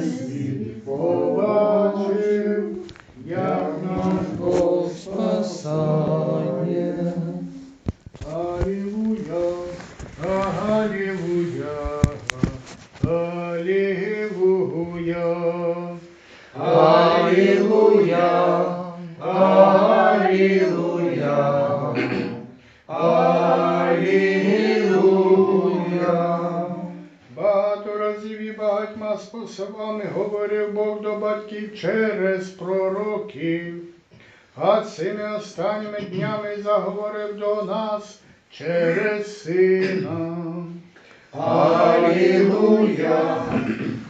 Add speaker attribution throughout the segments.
Speaker 1: світ побачив, як через пророків, а цими останніми днями заговорив до нас через Сина. Алілуя!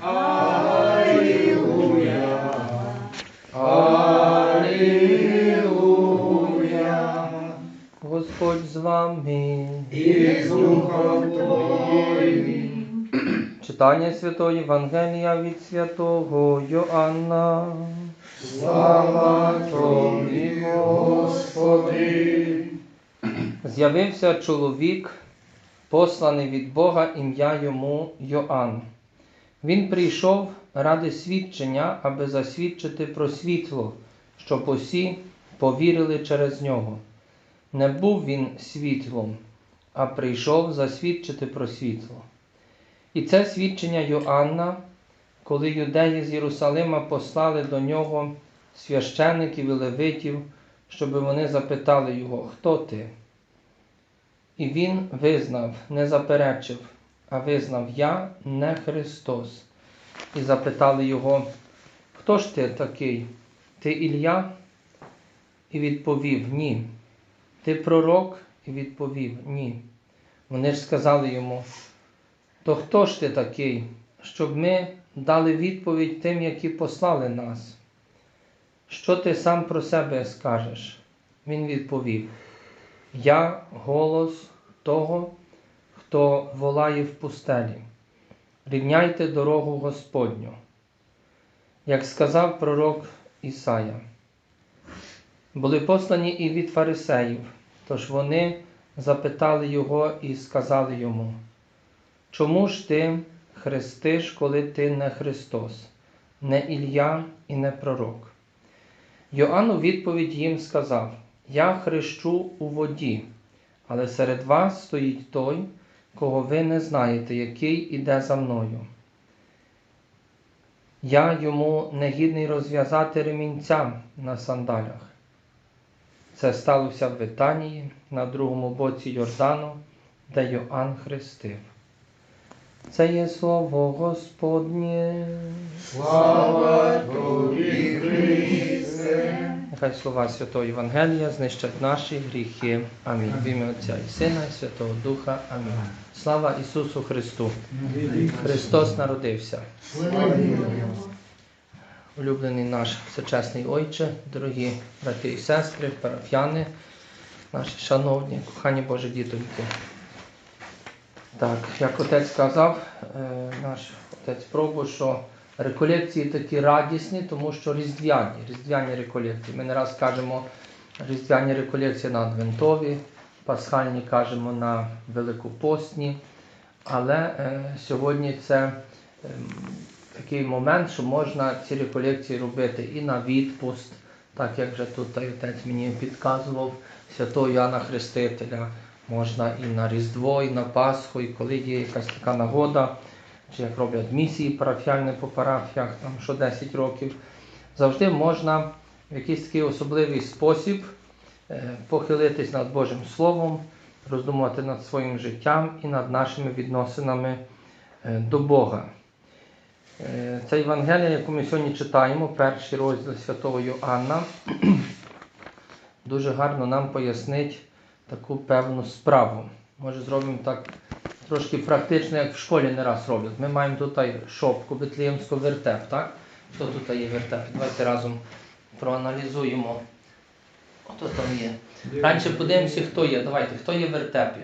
Speaker 1: Алілуя! Алілуя!
Speaker 2: Господь з вами.
Speaker 1: І з Духом Твоїм.
Speaker 2: Читання Святого Євангелія від святого Йоанна.
Speaker 1: Слава Тобі, Господи!
Speaker 2: З'явився чоловік, посланий від Бога ім'я йому Йоанн. Він прийшов ради свідчення, аби засвідчити про світло, щоб усі повірили через нього. Не був він світлом, а прийшов засвідчити про світло. І це свідчення Йоанна, коли юдеї з Єрусалима послали до нього священиків і левитів, щоб вони запитали його, хто ти? І він визнав, не заперечив, а визнав Я не Христос. І запитали його, хто ж ти такий? Ти Ілля? І відповів Ні. Ти пророк? І відповів Ні. Вони ж сказали йому, то хто ж ти такий, щоб ми дали відповідь тим, які послали нас? Що ти сам про себе скажеш? Він відповів: Я голос того, хто волає в пустелі. Рівняйте дорогу Господню. Як сказав пророк Ісая, були послані і від фарисеїв, тож вони запитали його і сказали йому, чому ж ти хрестиш, коли ти не Христос, не Ілля і не пророк? Йоанн у відповідь їм сказав: Я хрещу у воді, але серед вас стоїть той, кого ви не знаєте, який іде за мною. Я йому не гідний розв'язати ремінця на сандалях. Це сталося в Витанії на другому боці Йордану, де Йоанн хрестив. Це є слово Господнє.
Speaker 1: Слава Тобі, Христе!
Speaker 2: Нехай слова Святого Євангелія знищать наші гріхи. Амінь. В ім'я Отця і Сина, і Святого Духа. Амінь. Слава Ісусу Христу! Христос народився. Улюблений наш всечесний Отче, дорогі брати і сестри, парафіяни, наші шановні, кохані Божі дітоньки. Так, як отець сказав, е, наш отець пробу, що реколекції такі радісні, тому що різдвяні, різдвяні реколекції. Ми не раз кажемо різдвяні реколекції на Адвентові, пасхальні кажемо на Великопостні. Але е, сьогодні це е, такий момент, що можна ці реколекції робити і на відпуст, так як вже тут отець мені підказував, святого Яна Хрестителя. Можна і на Різдво, і на Пасху, і коли є якась така нагода, чи як роблять місії парафіальні по парафіях, там що 10 років, завжди можна в якийсь такий особливий спосіб е, похилитись над Божим Словом, роздумувати над своїм життям і над нашими відносинами е, до Бога. Це Євангелія, яку ми сьогодні читаємо, перший розділ святого Йоанна, дуже гарно нам пояснить таку певну справу. Може, зробимо так трошки практично, як в школі не раз роблять. Ми маємо тут шопку, Бетлеємську вертеп, так? Хто тут є вертеп? Давайте разом проаналізуємо. Хто там є? Раніше подивимося, хто є. Давайте, хто є в вертепі?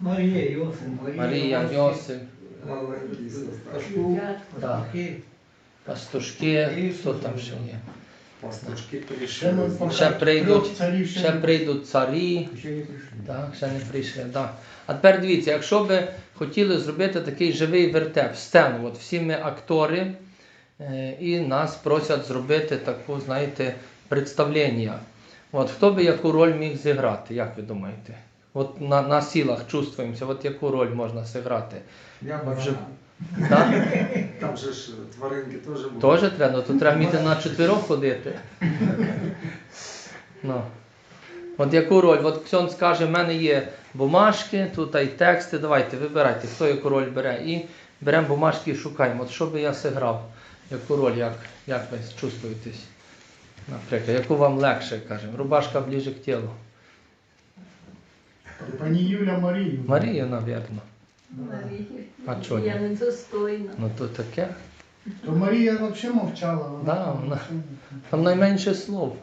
Speaker 3: Марія, Йосип,
Speaker 2: Марія, Йосип,
Speaker 3: Пашку,
Speaker 2: Так. Пастушки, хто там ще є?
Speaker 3: Ще
Speaker 2: прийдуть- Ще прийдуть царі,
Speaker 3: ще не прийшли.
Speaker 2: Так, ще не прийшли. Да. А тепер дивіться, якщо би хотіли зробити такий живий вертеп, сцену, от всі ми актори, е, і нас просять зробити таку, знаєте, представлення. От хто би яку роль міг зіграти, як ви думаєте? От на, на сілах чувствуємося, от яку роль можна зіграти.
Speaker 1: Я барана.
Speaker 2: Так?
Speaker 1: Там же ж тваринки теж будуть.
Speaker 2: Теж треба, ну, то треба вміти на чотирьох ходити. Ну. От яку роль? От Ксьон скаже, в мене є бумажки, тут і тексти. Давайте, вибирайте, хто яку роль бере. І беремо бумажки і шукаємо. От що би я зіграв, яку роль, як, як ви чувствуєтесь? Наприклад, яку вам легше, кажемо. Рубашка ближе к тілу.
Speaker 3: Пані Юля Марію.
Speaker 2: Марія, напевно. А чого?
Speaker 4: Я недостойна.
Speaker 2: Ну то таке.
Speaker 3: То Марія взагалі мовчала. Вона
Speaker 2: Да, вона- Там найменше слов.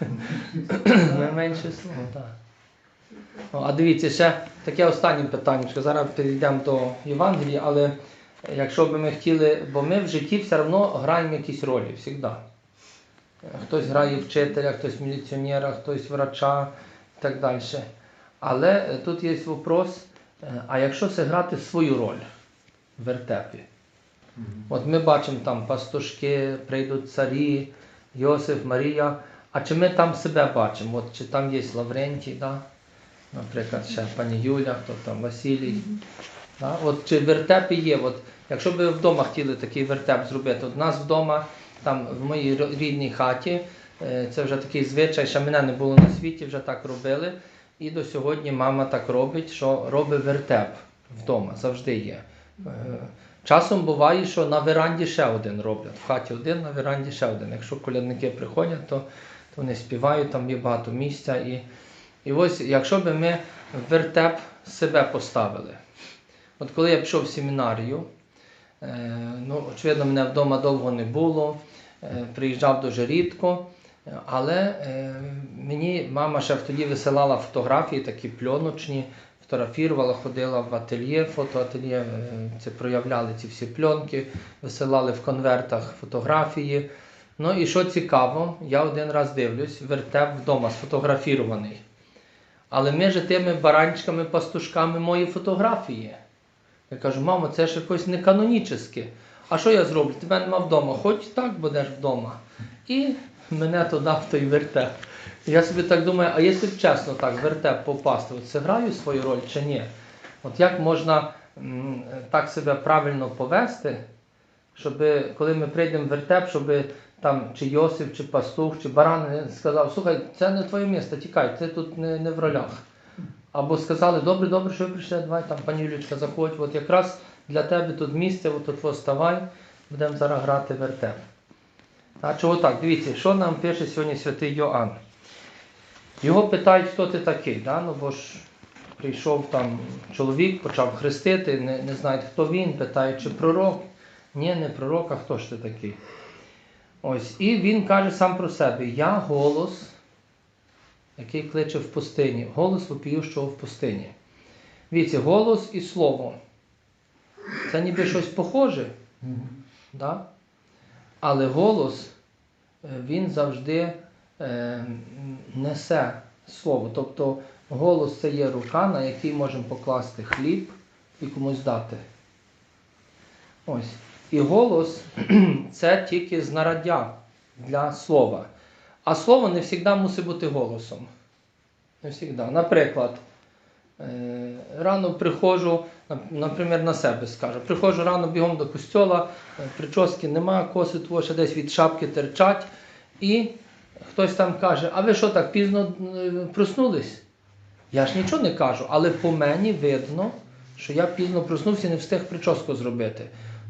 Speaker 2: найменше слов, так. О, А дивіться, ще таке останнє питання. що Зараз перейдемо до Євангелія, але якщо б ми хотіли, бо ми в житті все одно граємо якісь ролі, завжди. Хтось грає вчителя, хтось міліціонера, хтось врача і так далі. Але тут є вопрос, а якщо зіграти свою роль в вертепі? От ми бачимо там пастушки, прийдуть царі, Йосиф, Марія. А чи ми там себе бачимо? От чи там є Лаврентій, да? наприклад, ще пані Юля, хто там Василій. Да? От чи в вертепі є? От, якщо б ви вдома хотіли такий вертеп зробити, от у нас вдома, там в моїй рідній хаті, е, це вже такий звичай, ще мене не було на світі, вже так робили. І до сьогодні мама так робить, що робить вертеп вдома, завжди є. Е, Часом буває, що на веранді ще один роблять. В хаті один, на веранді ще один. Якщо колядники приходять, то, то вони співають, там є багато місця. І, і ось, якщо б ми вертеп себе поставили. От коли я пішов в семінарію, е, ну, очевидно, мене вдома довго не було, е, приїжджав дуже рідко. Але е, мені мама ще тоді висилала фотографії, такі пленочні, фотографувала, ходила в ательє, фотоательє, е, це проявляли ці всі пленки, висилали в конвертах фотографії. Ну і що цікаво, я один раз дивлюсь, вертеп вдома сфотографірований. Але між тими баранчиками, пастушками мої фотографії. Я кажу, мамо, це ж якось не канонічне. А що я зроблю? Тебе нема вдома, хоч так будеш вдома. І мене туди в той вертеп. Я собі так думаю, а якщо чесно так, в вертеп попасти, от це граю свою роль чи ні? От як можна м, так себе правильно повести, щоб коли ми прийдемо в вертеп, щоб там чи Йосип, чи пастух, чи баран сказав, слухай, це не твоє місце, тікай, ти тут не, не в ролях. Або сказали, добре, добре, що ви прийшли, давай там, пані Юлічка, заходь, от якраз для тебе тут місце, от тут вставай, будемо зараз грати вертеп. А чого так? Дивіться, що нам пише сьогодні святий Йоанн. Його питають, хто ти такий, да? ну, бо ж прийшов там чоловік, почав хрестити, не, не знають, хто він, питають, чи пророк. Ні, не пророк, а хто ж ти такий? Ось, і він каже сам про себе: Я голос, який кличе в пустині, голос вопіющого в пустині. Дивіться, голос і слово. Це ніби щось похоже, да? але голос він завжди е, несе слово. Тобто голос це є рука, на якій можемо покласти хліб і комусь дати. Ось. І голос це тільки знаряддя для слова. А слово не завжди мусить бути голосом. Не завжди. Наприклад, рано приходжу, наприклад, на себе скажу. Приходжу рано бігом до костьола, е, прически нема, коси твої ще десь від шапки терчать. І хтось там каже, а ви що так пізно е, проснулись? Я ж нічого не кажу, але по мені видно, що я пізно проснувся і не встиг прическу зробити.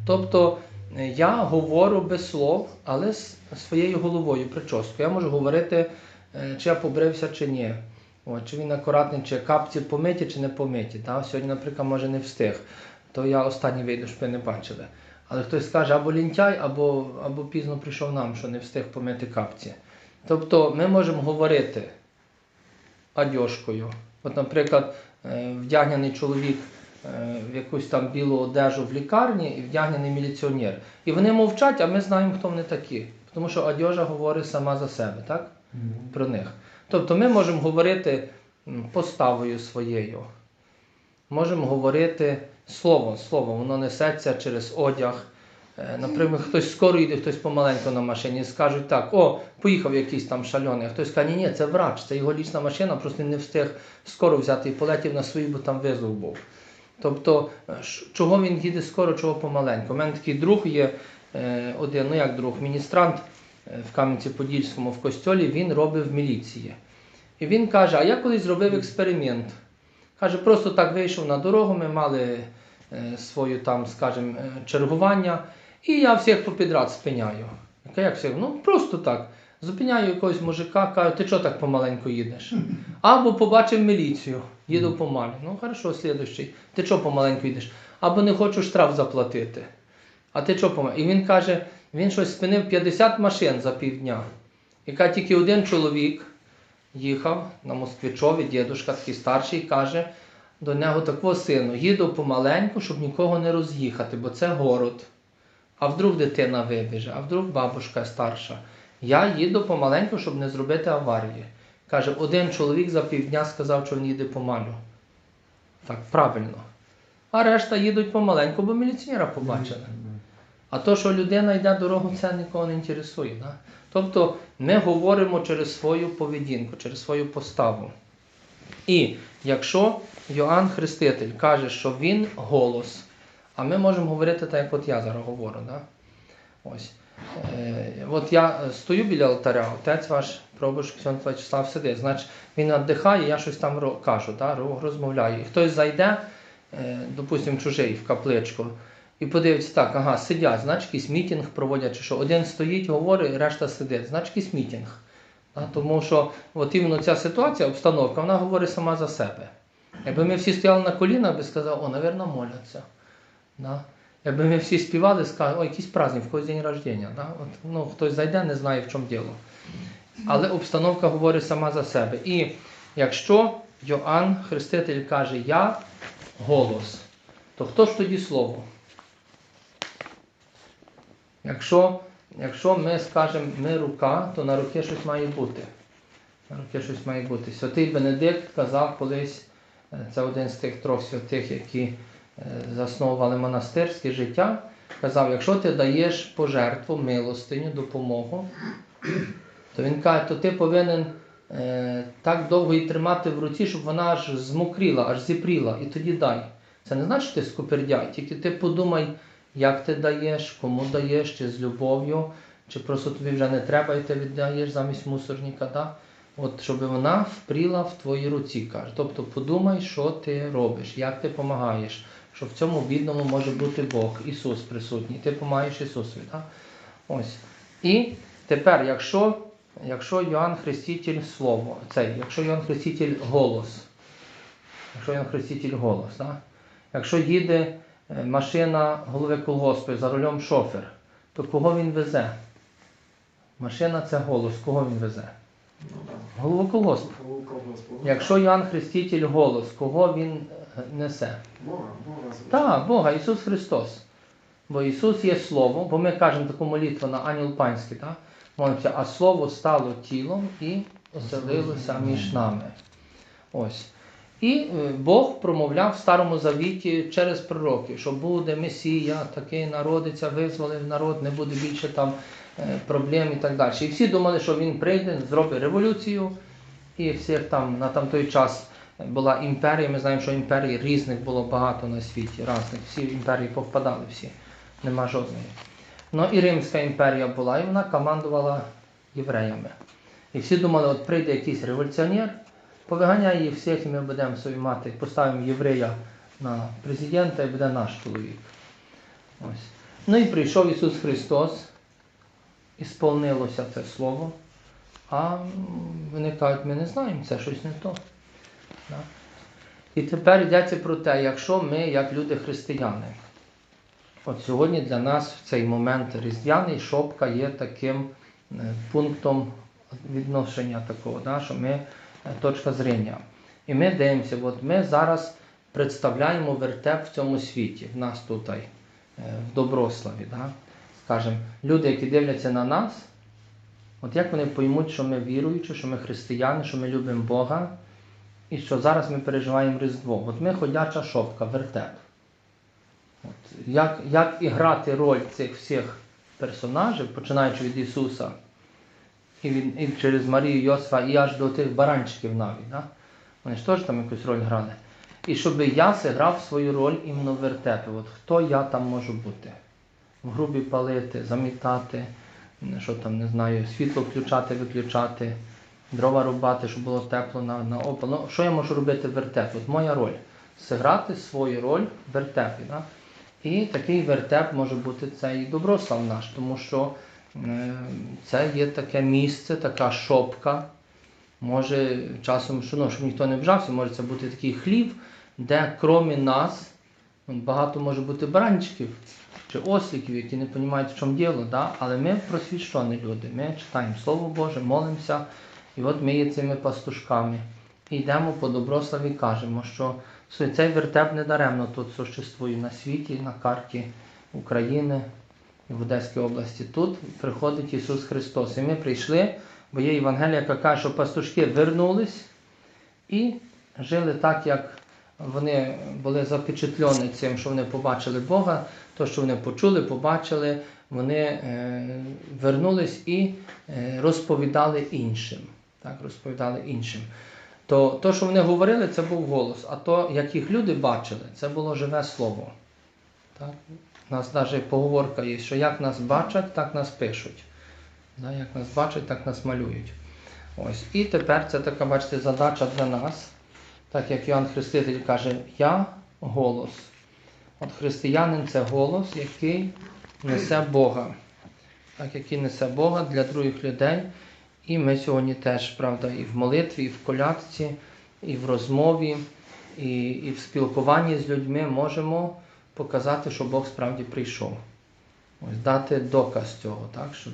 Speaker 2: Тобто е, я говорю без слов, але своєю головою прическою. Я можу говорити, е, чи я побрився, чи ні. О, чи він акуратний, чи капці помиті, чи не помиті. Та? Сьогодні, наприклад, може не встиг. То я останній вийду, щоб ви не бачили. Але хтось скаже, або лінтяй, або, або пізно прийшов нам, що не встиг помити капці. Тобто ми можемо говорити одежкою. От, наприклад, е, вдягнений чоловік е, в якусь там білу одежу в лікарні і вдягнений міліціонер. І вони мовчать, а ми знаємо, хто вони такі. Тому що одежа говорить сама за себе, так? Про них. Тобто ми можемо говорити поставою своєю. Можемо говорити словом. Слово, воно несеться через одяг. Е, Наприклад, хтось скоро йде, хтось помаленьку на машині. Скажуть так, о, поїхав якийсь там шальоний. Хтось каже, ні, ні, це врач, це його лічна машина, просто не встиг скоро взяти і полетів на свої, бо там визов був. Тобто, е, чого він їде скоро, чого помаленьку. У мене такий друг є, е, один, ну як друг, міністрант в Кам'янці-Подільському в костьолі, він робив міліції. І він каже: А я колись зробив експеримент. Каже, просто так вийшов на дорогу, ми мали е, свою там, скажімо, е, чергування, і я всіх попідряд спиняю. Як всіх? Ну просто так. Зупиняю якогось мужика, кажу, ти чого так помаленьку їдеш? Або побачив міліцію, їду помаль. Ну, хорошо, слідущий. Ти чого помаленьку їдеш? Або не хочу штраф заплатити. А ти чого помаленьку? І він каже, він щось спинив 50 машин за півдня. Каже, тільки один чоловік їхав на Москвичові, дідушка такий старший, каже до нього такого сину, їду помаленьку, щоб нікого не роз'їхати, бо це город. А вдруг дитина вибіже, а вдруг бабушка старша. Я їду помаленьку, щоб не зробити аварії. Каже, один чоловік за півдня сказав, що він їде помалю. Так, правильно. А решта їдуть помаленьку, бо міліціонера побачили. А то, що людина йде дорогу, це нікого не інтересує. Да? Тобто ми говоримо через свою поведінку, через свою поставу. І якщо Йоанн Хреститель каже, що він голос, а ми можемо говорити так, як от я зараз говорю. Да? Ось. Е, от я стою біля алтаря, отець ваш пробуш Вячеслав сидить. Значить, він віддихає, я щось там кажу, да? розмовляю. І хтось зайде, е, допустимо, чужий в капличку, і подивиться так, ага, сидять, значить якийсь мітинг проводять, чи що один стоїть, говорить, решта сидить, значить якийсь мітинг. Да? Тому що от іменно ця ситуація, обстановка, вона говорить сама за себе. Якби ми всі стояли на колінах, би сказав, о, напевно, моляться. Да? Якби ми всі співали, сказали, о, якийсь праздник, в когось день рождення. Да? От, ну, хтось зайде, не знає, в чому діло. Але обстановка говорить сама за себе. І якщо Йоанн Хреститель каже Я голос, то хто ж тоді слово? Якщо, якщо ми скажемо ми рука, то на руці щось має бути. На руці щось має бути. Святий Бенедикт казав колись, е, це один з тих трьох святих, які е, засновували монастирське життя, казав, якщо ти даєш пожертву, милостиню, допомогу, то він каже, то ти повинен е, так довго її тримати в руці, щоб вона аж змокріла, аж зіпріла, і тоді дай. Це не значить, що ти скупердяй, тільки ти подумай, як ти даєш, кому даєш, чи з любов'ю, чи просто тобі вже не треба, і ти віддаєш замість мусорника. Да? От, щоб вона впріла в твоїй руці, каже. Тобто подумай, що ти робиш, як ти допомагаєш, що в цьому бідному може бути Бог, Ісус присутній. Ти допомагаєш Ісусові. Да? Ось. І тепер, якщо, якщо Йоанн Хреститель слово, цей, якщо Йоанн Хреститель голос, якщо Йоанн Хреститель голос, да? якщо їде машина голови колгоспу, за рулем шофер, то кого він везе? Машина це голос, кого він везе? Голову колгоспу. Якщо Йоанн Хреститель голос, кого він е, несе?
Speaker 1: Бога, Бога.
Speaker 2: Так, Бога, Ісус Христос. Бо Ісус є Слово, бо ми кажемо таку молитву на Ангел Панський, так? Молимося, а Слово стало тілом і оселилося між нами. Ось. І е, Бог промовляв в Старому Завіті через пророків, що буде Месія, такий народиться, визволив народ, не буде більше там е, проблем і так далі. І всі думали, що він прийде, зробить революцію, і всіх там на там той час була імперія. Ми знаємо, що імперій різних було багато на світі, різних. Всі імперії повпадали всі, нема жодної. Ну і Римська імперія була, і вона командувала євреями. І всі думали, от прийде якийсь революціонер, повиганяє їх всіх, і ми будемо собі мати, поставимо єврея на президента і буде наш чоловік. Ось. Ну і прийшов Ісус Христос, і сповнилося це слово. А вони кажуть, ми не знаємо, це щось не то. І тепер йдеться про те, якщо ми, як люди християни, от сьогодні для нас в цей момент різдвяний шопка є таким е, пунктом відношення такого, да, що ми точка зрення. І ми дивимося, от ми зараз представляємо вертеп в цьому світі, в нас тут, е, в Доброславі. Да? Скажем, люди, які дивляться на нас, От як вони поймуть, що ми віруючі, що ми християни, що ми любимо Бога, і що зараз ми переживаємо Різдво. От ми ходяча шопка, вертеп. От, як, як і роль цих всіх персонажів, починаючи від Ісуса, і, від, і через Марію Йосифа, і аж до тих баранчиків навіть. Да? Вони ж теж там якусь роль грали. І щоб я зіграв свою роль іменно в вертепі. От хто я там можу бути? В грубі палити, замітати, що там, не знаю, світло включати, виключати, дрова рубати, щоб було тепло на, на опал. Ну, що я можу робити в вертепі? От моя роль. Зіграти свою роль в вертепі. Да? І такий вертеп може бути цей доброслав наш, тому що це є таке місце, така шопка. Може часом, що, ну, щоб ніхто не вжався, може це бути такий хлів, де крім нас багато може бути баранчиків чи осликів, які не розуміють, в чому діло. Да? Але ми просвіщені люди. Ми читаємо Слово Боже, молимося, і от ми є цими пастушками. І йдемо по доброславі і кажемо, що цей вертеп не даремно тут существує на світі, на карті України в Одеській області. Тут приходить Ісус Христос. І ми прийшли, бо є Євангелія, яка каже, що пастушки вернулись і жили так, як вони були запечатлені цим, що вони побачили Бога, то, що вони почули, побачили, вони е, вернулись і е, розповідали іншим. Так, розповідали іншим. То, то, що вони говорили, це був голос, а то, як їх люди бачили, це було живе слово. Так? У нас навіть поговорка є, що як нас бачать, так нас пишуть. Да, як нас бачать, так нас малюють. Ось. І тепер це така, бачите, задача для нас. Так як Іоанн Хреститель каже, я голос. От християнин це голос, який несе Бога. Так, який несе Бога для других людей. І ми сьогодні теж, правда, і в молитві, і в колядці, і в розмові, і, і в спілкуванні з людьми можемо показати, що Бог справді прийшов. Ось дати доказ цього, так, щоб,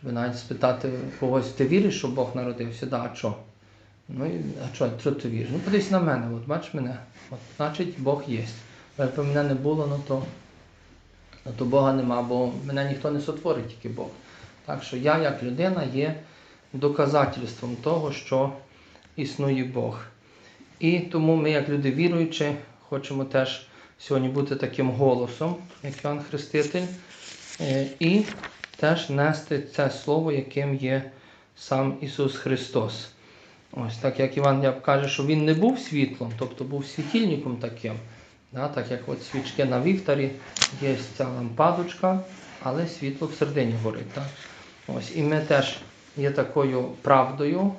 Speaker 2: щоб навіть спитати когось, ти віриш, що Бог народився? Да, а що? Ну і а що, що ти віриш? Ну подивись на мене, от бач мене. От, значить, Бог є. Якби мене не було, ну то, ну то Бога нема, бо мене ніхто не сотворить, тільки Бог. Так що я, як людина, є доказательством того, що існує Бог. І тому ми, як люди віруючі, хочемо теж сьогодні бути таким голосом, як Іоанн Хреститель, е, і теж нести це слово, яким є сам Ісус Христос. Ось так як Іван каже, що він не був світлом, тобто був світильником таким. Да, так як от свічки на вівтарі є ця лампадочка, але світло всередині горить. Так? Ось, і ми теж є такою правдою,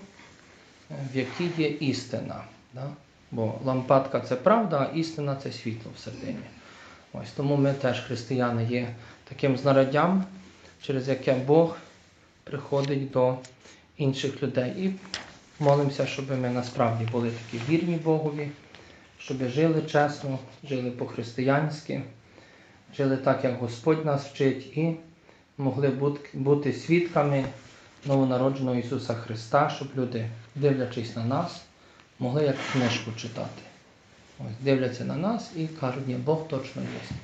Speaker 2: е, в якій є істина. Да? Бо лампадка це правда, а істина це світло всередині. Ось тому ми теж, християни, є таким знаряддям, через яке Бог приходить до інших людей. І молимося, щоб ми насправді були такі вірні Богові, щоб жили чесно, жили по-християнськи, жили так, як Господь нас вчить, і могли бути- свідками новонародженого Ісуса Христа, щоб люди, дивлячись на нас, могли як книжку читати. Ось дивляться на нас і кажуть, ні, Бог точно є.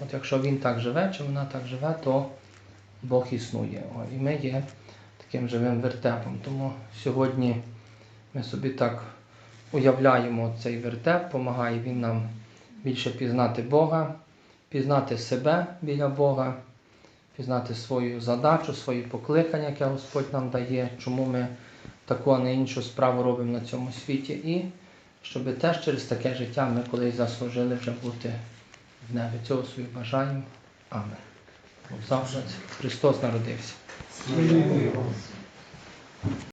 Speaker 2: От якщо він так живе, чи вона так живе, то Бог існує. О, і ми є таким живим вертепом. Тому сьогодні ми собі так уявляємо цей вертеп, допомагає він нам більше пізнати Бога, пізнати себе біля Бога, пізнати свою задачу, свої покликання, яке Господь нам дає, чому ми таку, а не іншу справу робимо на цьому світі. І щоб теж через таке життя ми колись заслужили вже бути в небі. Цього собі бажаємо. Амен. Завжди Христос народився.